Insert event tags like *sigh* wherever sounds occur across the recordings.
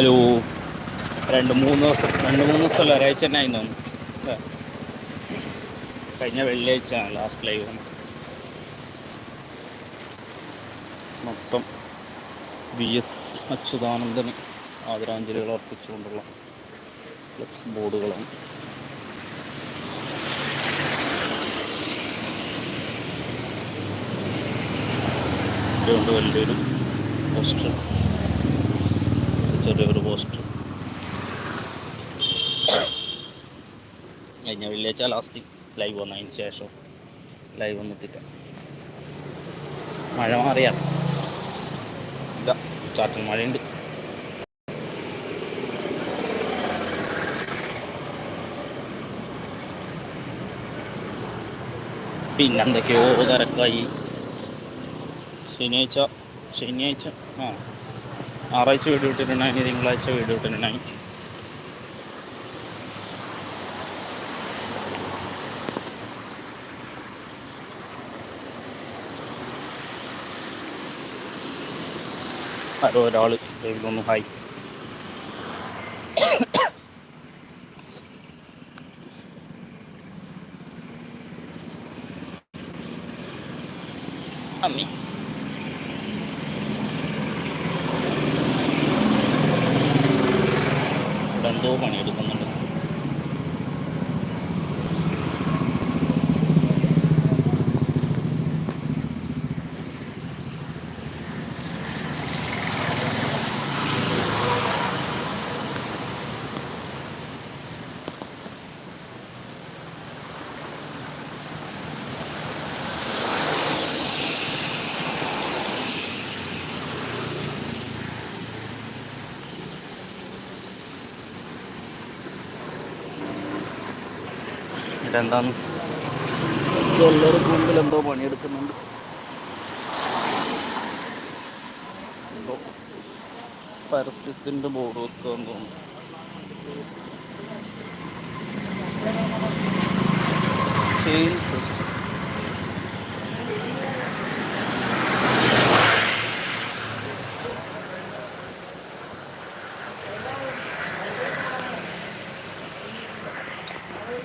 Hello. രണ്ട് മൂന്ന് ദിവസം രണ്ട് മൂന്ന് ദിവസമല്ല? ഒരാഴ്ച തന്നെ ആയി തോന്നുന്നു. കഴിഞ്ഞ വെള്ളിയാഴ്ച ലാസ്റ്റ് ലൈവ് മൊത്തം വി എസ് അച്യുതാനന്ദന് ആദരാഞ്ജലികൾ അർപ്പിച്ചുകൊണ്ടുള്ള ഫ്ലെക്സ് ബോർഡുകളാണ് അതുകൊണ്ട് വലിയൊരു പോസ്റ്റർ ചെറിയൊരു പോസ്റ്റർ കഴിഞ്ഞ വെള്ളിയാഴ്ച ലാസ്റ്റ് ലൈവ് വന്നതിന് ശേഷം ലൈവ് വന്നിട്ടില്ല മഴ മാറിയാ. ഇല്ല ചാറ്റൽ മഴയുണ്ട്. പിന്നെന്തൊക്കെയോ തിരക്കായി. ശനിയാഴ്ച ശനിയാഴ്ച ആ. ഞായറാഴ്ച വീഡിയോ ഇട്ടിട്ടുണ്ടായി തിങ്കളാഴ്ച വീഡിയോ ഇട്ടിട്ടുണ്ടായി ഹലോ ഒരാൾ ഹായ് അമ്മി ഇവിടെ എന്തോ പണിയെടുക്കുന്നുണ്ട് ഇവിടെ എന്താന്ന്? എല്ലാവരും മുമ്പിൽ എന്തോ പണിയെടുക്കുന്നുണ്ട്. എന്തോ പരസ്യത്തിന്റെ ബോർഡ് വെക്കാൻ തോന്നുന്നു. ചെയിൻ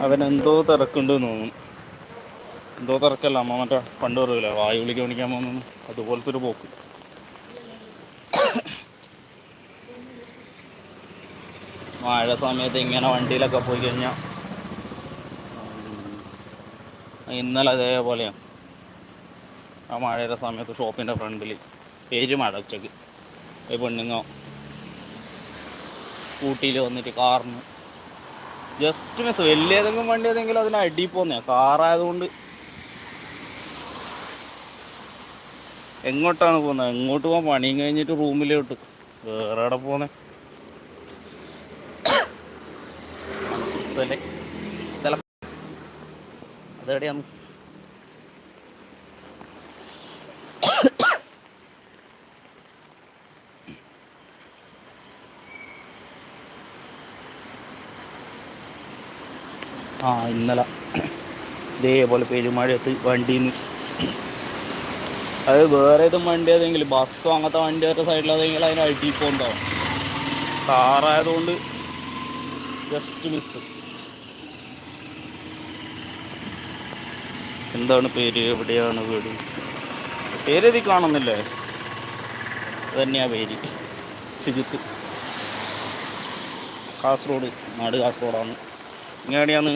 അവനെന്തോ തിരക്കുണ്ട് തോന്നുന്നു. എന്തോ തിരക്കല്ല അമ്മ മറ്റേ പണ്ട് പറയൂല വായു വിളിക്ക് പണിക്കാൻ പോകുന്നു അതുപോലത്തെ ഒരു പോക്ക്. മഴ സമയത്ത് ഇങ്ങനെ വണ്ടിയിലൊക്കെ പോയി കഴിഞ്ഞാൽ ഇന്നലെ അതേപോലെയാണ് ആ മഴയുടെ സമയത്ത് ഷോപ്പിന്റെ ഫ്രണ്ടിൽ പേര് മഴ ഉച്ചയ്ക്ക്. പെണ്ണുങ്ങോ സ്കൂട്ടിയിൽ വന്നിട്ട് കാറിന് ജസ്റ്റ് മിസ് വലിയ ഏതെങ്കിലും വണ്ടി ഏതെങ്കിലും അതിന് അടി പോന്നെയാ. കാറായതുകൊണ്ട് എങ്ങോട്ടാണ് പോകുന്നത്? എങ്ങോട്ട് പോകാൻ പണിയും കഴിഞ്ഞിട്ട് റൂമിലോട്ട് വേറെ എവിടെ പോന്നെ? *coughs* അതെവിടെയാണ് ആ ഇന്നലെ ഇതേപോലെ പെരുമഴയത്ത് വണ്ടിയിൽ അത് വേറെ ഏതും വണ്ടി ഏതെങ്കിൽ ബസ്സോ അങ്ങനത്തെ വണ്ടി ഒരു സൈഡിൽ ഏതെങ്കിലും അതിന് അടി പോകുന്നുണ്ടാവും കാറായതുകൊണ്ട് ജസ്റ്റ് മിസ് എന്താണ് പേര്? എവിടെയാണ് വീട്? പേരെതി കാണുന്നില്ലേ? തന്നെയാ പേര്. ഷിജിത്ത് കാസർഗോഡ് നാട് കാസർഗോഡാണ്. ഇങ്ങനെയാണ്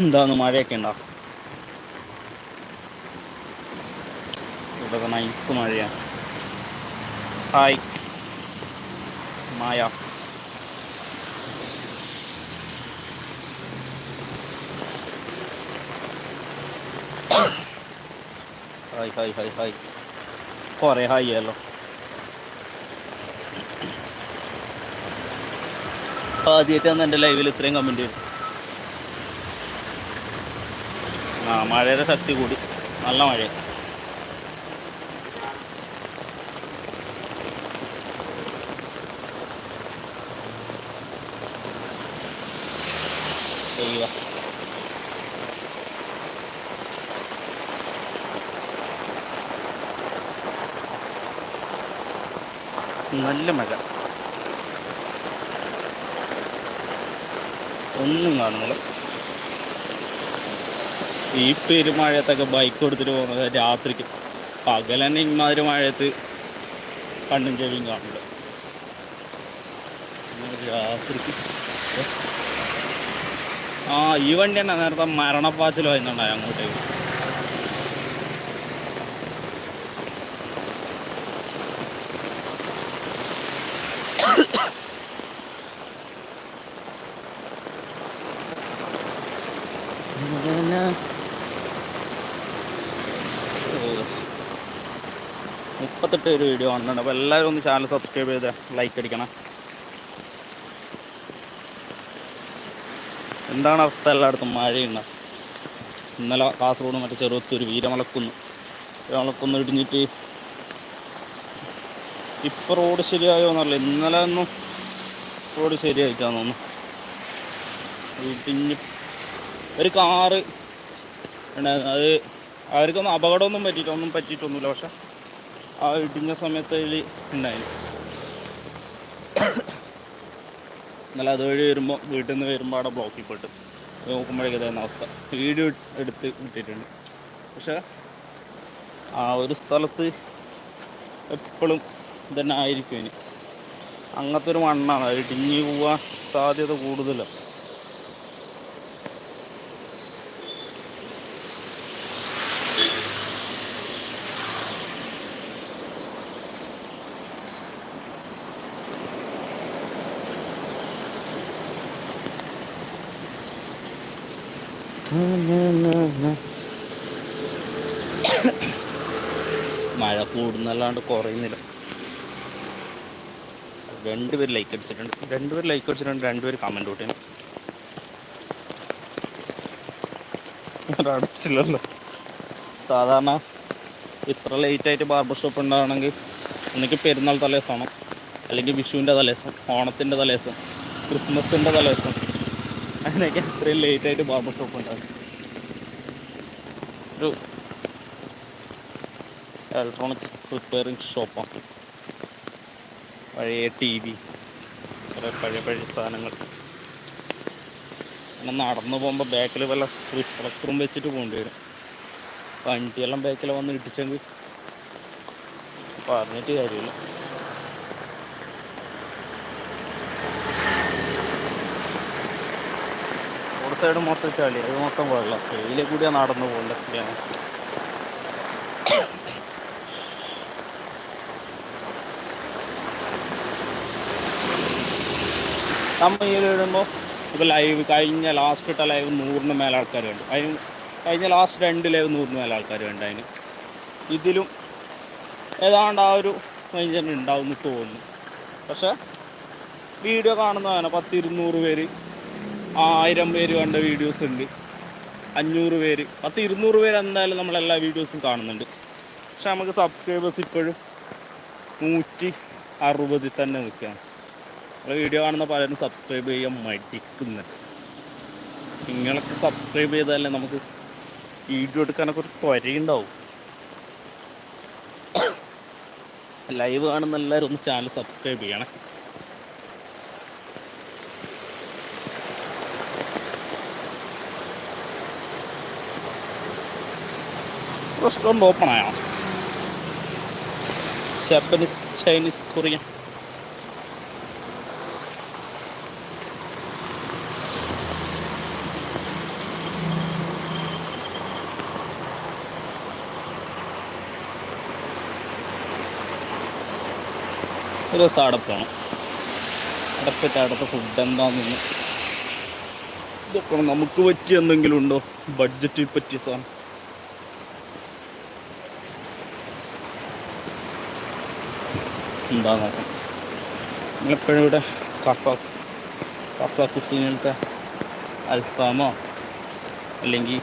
എന്താണ് മഴയൊക്കെ ഉണ്ടോ? ഇവിടെ നൈസ് മഴയാണ് hi Maya. Hi hi hi hi കുറേ ഹായ് ആയല്ലോ. ആദ്യമായിട്ടാണ് എന്റെ ലൈവിൽ ഇത്രയും കമന്റ് വരും. ആ മഴയുടെ ശക്തി കൂടി. നല്ല മഴ ചെയ്യുക. നല്ല മഴ. ഒന്നും കാണുന്നില്ല. ഈ പെരുമഴയത്തൊക്കെ ബൈക്ക് എടുത്തിട്ട് പോകുന്നത് രാത്രിക്ക്. പകൽ തന്നെ ഇമാതിരി മഴയത്ത് കണ്ണും ചെവിയും കാണില്ല രാത്രിക്ക്. ആ ഈ വണ്ടി തന്നെ നേരത്തെ മരണപ്പാച്ചിൽ വരുന്നുണ്ടായി അങ്ങോട്ടേക്ക്. മുപ്പത്തെട്ട് ഒരു വീഡിയോ കാണുന്നുണ്ട്. അപ്പോൾ എല്ലാവരും ഒന്ന് ചാനൽ സബ്സ്ക്രൈബ് ചെയ്ത് ലൈക്ക് അടിക്കണം. എന്താണ് അവസ്ഥ? എല്ലായിടത്തും മഴയുണ്ട്. ഇന്നലെ കാസർഗോഡ് മറ്റേ ചെറുത്തൂർ വീരമലക്കുന്ന്. വീരമലക്കുന്ന് ഇടിഞ്ഞിട്ട് ഇപ്പം റോഡ് ശരിയായോ എന്നല്ല ഇന്നലെ ഒന്നും റോഡ് ശരിയായിട്ടാന്ന് തോന്നുന്നു. ഇടിഞ്ഞ് ഒരു കാറ് അത് അവർക്കൊന്നും അപകടമൊന്നും പറ്റിയിട്ടൊന്നും പറ്റിയിട്ടൊന്നുമില്ല. പക്ഷെ ആ ഇടിഞ്ഞ സമയത്ത് അതിൽ ഉണ്ടായിരുന്നു എന്നാലും അതുവഴി വരുമ്പോൾ വീട്ടിൽ നിന്ന് വരുമ്പോൾ അവിടെ ബ്ലോക്കിൽ പെട്ട് നോക്കുമ്പോഴേക്കും അവസ്ഥ. വീഡിയോ എടുത്ത് ഇട്ടിട്ടുണ്ട് പക്ഷെ ആ ഒരു സ്ഥലത്ത് എപ്പോഴും ഇതന്നെ ആയിരിക്കും ഇനി. അങ്ങനത്തെ ഒരു മണ്ണാണ്. ഇടിഞ്ഞ് പോവാൻ സാധ്യത കൂടുതലാണ്. മഴ കൂടുന്നല്ലാണ്ട് കുറയുന്നില്ല. രണ്ടുപേര് ലൈക്ക് അടിച്ചിട്ടുണ്ട്. രണ്ടുപേർ ലൈക്ക് അടിച്ചിട്ടുണ്ട് രണ്ടുപേർ കമന്റ് കൂട്ടിന് അടച്ചില്ലല്ലോ. സാധാരണ ഇത്ര ലേറ്റായിട്ട് ബാർബർ ഷോപ്പ് ഉണ്ടാവണമെങ്കിൽ ഒന്നിക്ക് പെരുന്നാൾ തലേസാണ് അല്ലെങ്കിൽ വിഷുവിന്റെ തലേസം ഓണത്തിന്റെ തലേസം ക്രിസ്മസിന്റെ തലേസം അങ്ങനെയൊക്കെ. ഇത്രയും ലേറ്റായിട്ട് ബാർബർ ഷോപ്പ് ഉണ്ടാകും ഒരു ഇലക്ട്രോണിക്സ് റിപ്പയറിംഗ് ഷോപ്പാണ് പഴയ ടി വി കുറേ പഴയ പഴയ സാധനങ്ങൾ. പിന്നെ നടന്നു പോകുമ്പോൾ ബാക്കിൽ വല്ല റിഫ്ലക്ടറും വെച്ചിട്ട് പോകേണ്ടി വരും. വണ്ടിയെല്ലാം ബാക്കിൽ വന്ന് ഇടിച്ചെങ്കിൽ പറഞ്ഞിട്ട് കാര്യമില്ല. സൈഡ് മൊത്തം ചളി അത് മൊത്തം വെള്ളം. വെയിലെ കൂടിയാണ് നടന്നു പോകുന്നത് നമ്മൾ ഈ ഇടുമ്പോൾ ലൈവ് കഴിഞ്ഞ ലാസ്റ്റ് ഇട്ട ലൈവ് നൂറിന് മേലെ ആൾക്കാർ കണ്ടു. അതിന് കഴിഞ്ഞ ലാസ്റ്റ് രണ്ട് ലൈവ് നൂറിന് മേലെ ആൾക്കാർ കണ്ടു അതിന്. ഇതിലും ഏതാണ്ട് ആ ഒരു റേഞ്ച് തന്നെ ഉണ്ടാവും എന്ന് തോന്നുന്നു. പക്ഷേ വീഡിയോ കാണുന്നതാണ് പത്ത് ഇരുന്നൂറ് പേര്. ആയിരം പേര് കണ്ട വീഡിയോസ് ഉണ്ട്. അഞ്ഞൂറ് പേര്. പത്ത് ഇരുന്നൂറ് പേര് എന്തായാലും നമ്മളെല്ലാ വീഡിയോസും കാണുന്നുണ്ട്. പക്ഷെ നമുക്ക് സബ്സ്ക്രൈബേഴ്സ് ഇപ്പോഴും നൂറ്റി അറുപതിൽ തന്നെ നിൽക്കുകയാണ്. നമ്മളെ വീഡിയോ കാണുന്ന പലരും സബ്സ്ക്രൈബ് ചെയ്യാൻ മടിക്കുന്നുണ്ട്. നിങ്ങളൊക്കെ സബ്സ്ക്രൈബ് ചെയ്താലേ നമുക്ക് വീഡിയോ എടുക്കാനൊക്കെ ഒരു ത്വരയുണ്ടാവും. *coughs* ലൈവ് കാണുന്ന എല്ലാവരും ഒന്ന് ചാനൽ സബ്സ്ക്രൈബ് ചെയ്യണേ. റെസ്റ്റോറന്റ് ഓപ്പൺ ആയോ ജാപ്പനീസ് ചൈനീസ് കൊറിയൻ ഒരു ദിവസം അവിടെ പോയിട്ട് അവിടുത്തെ ഫുഡ് എന്താണെന്ന് ഇതൊക്കെ നമുക്ക് പറ്റിയ എന്തെങ്കിലും ഉണ്ടോ? ബഡ്ജറ്റിൽ പറ്റിയ സാധനം. എന്താ നോക്കാം നിങ്ങളെപ്പോഴും ഇവിടെ കസ കസ കുസിനത്തെ അൽഫാമോ അല്ലെങ്കിൽ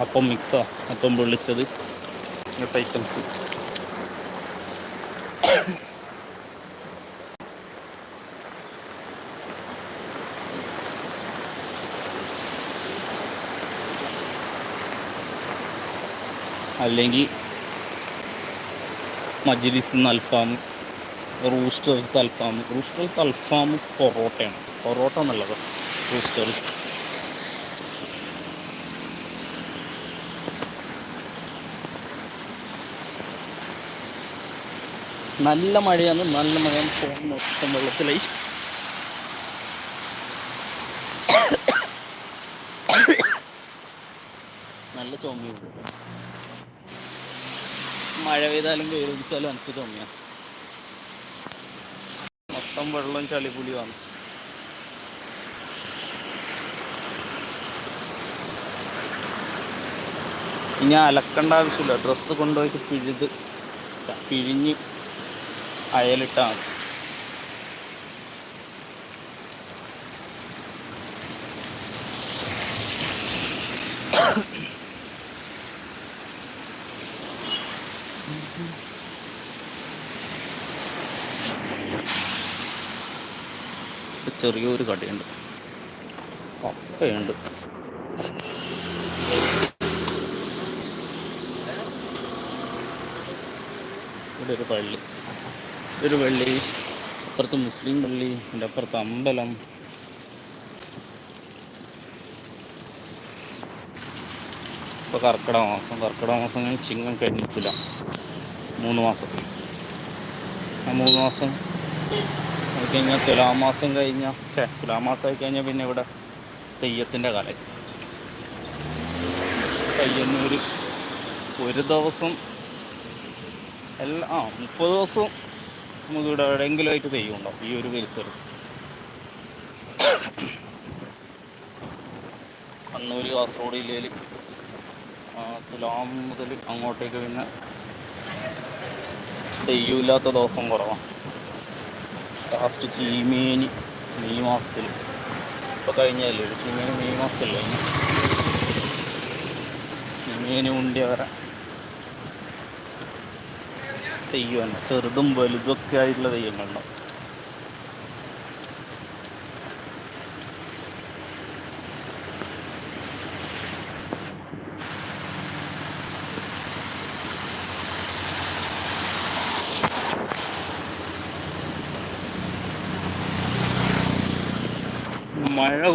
അപ്പം മിക്സോ അപ്പം പൊള്ളിച്ചത് ഇങ്ങനത്തെ ഐറ്റംസ് അല്ലെങ്കിൽ മജ്ലിസ് അൽഫാം റൂസ്റ്റർ അൽഫാം റൂസ്റ്റർ അൽഫാം പൊറോട്ടയാണ്. പൊറോട്ട എന്നുള്ളത് റൂസ്റ്റർ. നല്ല മഴയാണ് നല്ല മഴയാണ്. ഫോൺ മൊത്തം വെള്ളത്തിലായി. *coughs* നല്ല ചുമയുണ്ട് മഴ പെയ്താലും വെയിൽ പിടിച്ചാലും എനിക്ക് തോന്നിയ. മൊത്തം വെള്ളം ചളിപുളിയാണ് ഇനി അലക്കേണ്ട ആവശ്യമില്ല. ഡ്രസ്സ് കൊണ്ടുപോയിട്ട് പിഴുത് പിഴിഞ്ഞ് അയലിട്ടാണ് ചെറിയൊരു കടയുണ്ട്. കപ്പയുണ്ട്. ഇവിടെ ഒരു പള്ളി. ഒരു പള്ളി. അപ്പുറത്ത് മുസ്ലിം പള്ളി എന്റെ അപ്പുറത്ത് അമ്പലം. ഇപ്പോൾ കർക്കിടക മാസം. കർക്കിടക മാസം ഞാൻ ചിങ്ങം കഴിഞ്ഞിട്ടില്ല. മൂന്ന് മാസം. ആ മൂന്ന് മാസം കഴിഞ്ഞാൽ തുലാമാസം കഴിഞ്ഞാൽ ചേ തുലാമാസമായി കഴിഞ്ഞാൽ പിന്നെ ഇവിടെ തെയ്യത്തിന്റെ കല. പയ്യന്നൂർ ഒരു ദിവസം എല്ലാ ആ മുപ്പത് ദിവസവും നമുക്ക് ഇവിടെ എവിടെയെങ്കിലും ആയിട്ട് തെയ്യം ഉണ്ടാവും ഈ ഒരു പരിസരം കണ്ണൂർ കാസർഗോഡ് ജില്ലയിൽ തുലാം മുതൽ അങ്ങോട്ടേക്ക് പിന്നെ തെയ്യമില്ലാത്ത ദിവസം കുറവാണ് ലാസ്റ്റ് ചീമേനി മെയ് മാസത്തിൽ. ഇപ്പോൾ കഴിഞ്ഞല്ലേ ചീമേനി മെയ് മാസത്തിൽ കഴിഞ്ഞു. ചീമേനി ഉണ്ടി വരെ. തെയ്യമാണ്. ചെറുതും വലുതൊക്കെ ആയിട്ടുള്ള തെയ്യങ്ങളുണ്ടാവും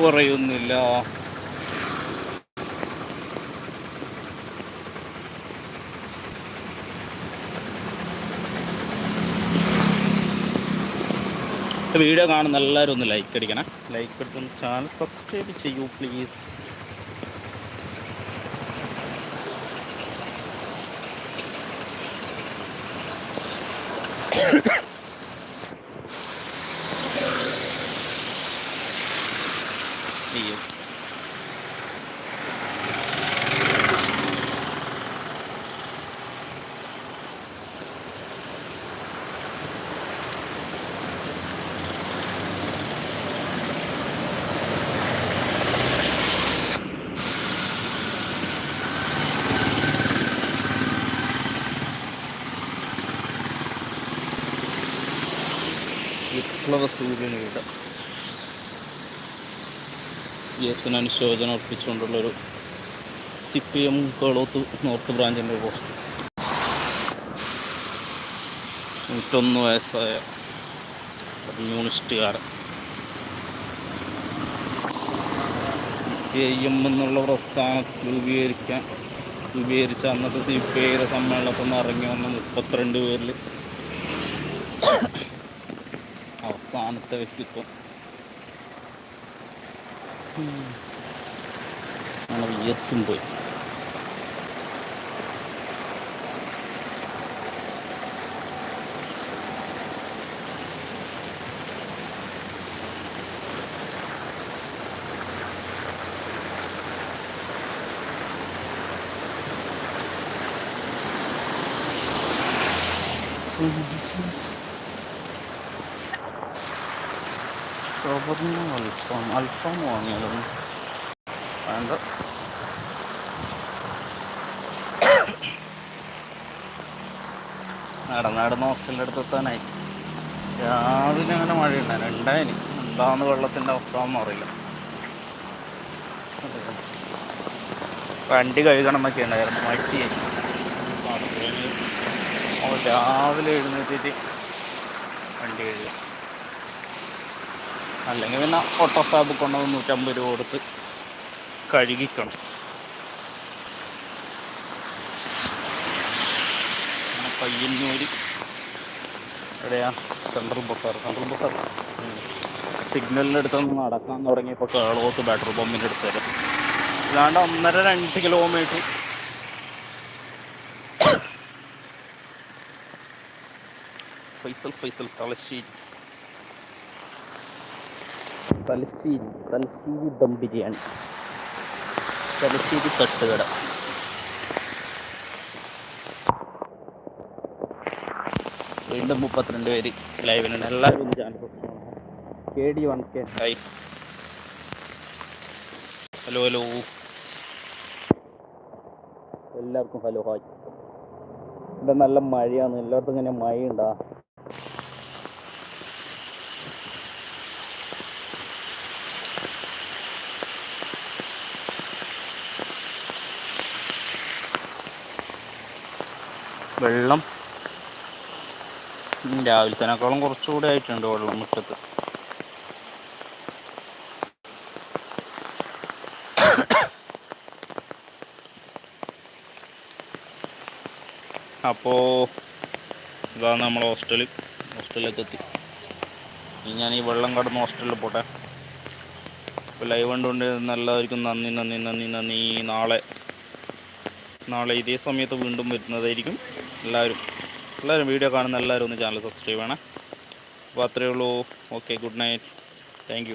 മഴ കുറയൊന്നുമില്ല വീഡിയോ കാണുന്ന എല്ലാവരും ഒന്ന് ലൈക്ക് അടിക്കണം. ലൈക്ക് അടിച്ചൊന്ന് ചാനൽ സബ്സ്ക്രൈബ് ചെയ്യൂ പ്ലീസ് വിപ്ലവ സൂര്യനയുടെ യേസുന് അനുശോചനം അർപ്പിച്ചുകൊണ്ടുള്ളൊരു C P M Keloth north ബ്രാഞ്ചിന്റെ post. നൂറ്റൊന്ന് വയസ്സായ കമ്മ്യൂണിസ്റ്റുകാരൻ. സി പി ഐ എം എന്നുള്ള പ്രസ്ഥാനം രൂപീകരിക്കാൻ രൂപീകരിച്ച അന്നത്തെ സി പി ഐയുടെ സമ്മേളനത്തിൽ നിന്ന് ഇറങ്ങി വന്ന മുപ്പത്തിരണ്ട് പേരിൽ അവസാനത്തെ വ്യക്തിത്വം നമ്മളെ വി എസും പോയി ഷവർമ്മ അൽഫാം അൽഫാം വാങ്ങിയാലും വേണ്ട നടന്ന് നടന്ന് ഹോസ്റ്റലിന്റെ അടുത്ത് എത്താനായി രാവിലെ അങ്ങനെ മഴയുണ്ടായിരുന്നു ഉണ്ടായിന് എന്താന്ന് വെള്ളത്തിന്റെ അവസ്ഥ ഒന്നും അറിയില്ല. വണ്ടി കഴുകണം എന്നൊക്കെ ഉണ്ടായിരുന്നു. അപ്പോൾ രാവിലെ എഴുന്നേറ്റിട്ട് വണ്ടി കഴുകുക അല്ലെങ്കിൽ പിന്നെ ഓട്ടോ സ്റ്റാബ് കൊണ്ടുവന്ന് നൂറ്റമ്പത് രൂപ കൊടുത്ത് കഴുകിക്കണം. പയ്യന്നൂര്. എവിടെയാ? സെൻട്രൽ ബസാർ സെൻട്രൽ ബസാർ സിഗ്നലിന്റെ അടുത്തൊന്ന് നടക്കാൻ തുടങ്ങിയപ്പോൾ കേളോത്ത് ബാറ്ററി പമ്പിന്റെ അടുത്ത് വരെ. ഇതാണ്ട് ഒന്നര രണ്ട് കിലോമീറ്റർ *coughs* ഫൈസൽ ഫൈസൽ തലശ്ശേരി. തലശ്ശേരി തലശ്ശേരി ദം ബിരിയാണി. തലശ്ശേരി തട്ടുകട. വീണ്ടും മുപ്പത്തിരണ്ട് പേര് ലൈവിലുണ്ട്. എല്ലാവരും channel K D one K hi hello hello എല്ലാവർക്കും ഹലോ ഹായ് ഇവിടെ നല്ല മഴയാണ്. എല്ലായിടത്തും ഇങ്ങനെ മഴയുണ്ടാ. വെള്ളം. രാവിലത്തേനേക്കാളും കുറച്ചുകൂടെ ആയിട്ടുണ്ട് വെള്ളം മുറ്റത്ത്. അപ്പോൾ ഇതാണ് നമ്മൾ ഹോസ്റ്റൽ. ഹോസ്റ്റലിലേക്ക് എത്തി ഇനി ഞാൻ ഈ വെള്ളം കടന്ന് ഹോസ്റ്റലിൽ പോട്ടെ. ഇപ്പോൾ ലൈവ് കണ്ടുകൊണ്ട് എല്ലാവർക്കും നന്ദി നന്ദി നന്ദി നന്ദി. നാളെ നാളെ ഇതേ സമയത്ത് വീണ്ടും വരുന്നതായിരിക്കും. എല്ലാവരും എല്ലാവരും വീഡിയോ കാണുന്ന എല്ലാവരും ഒന്ന് ചാനൽ സബ്സ്ക്രൈബ് ചെയ്യണം. അപ്പോൾ അത്രയേ ഉള്ളൂ. Okay good night thank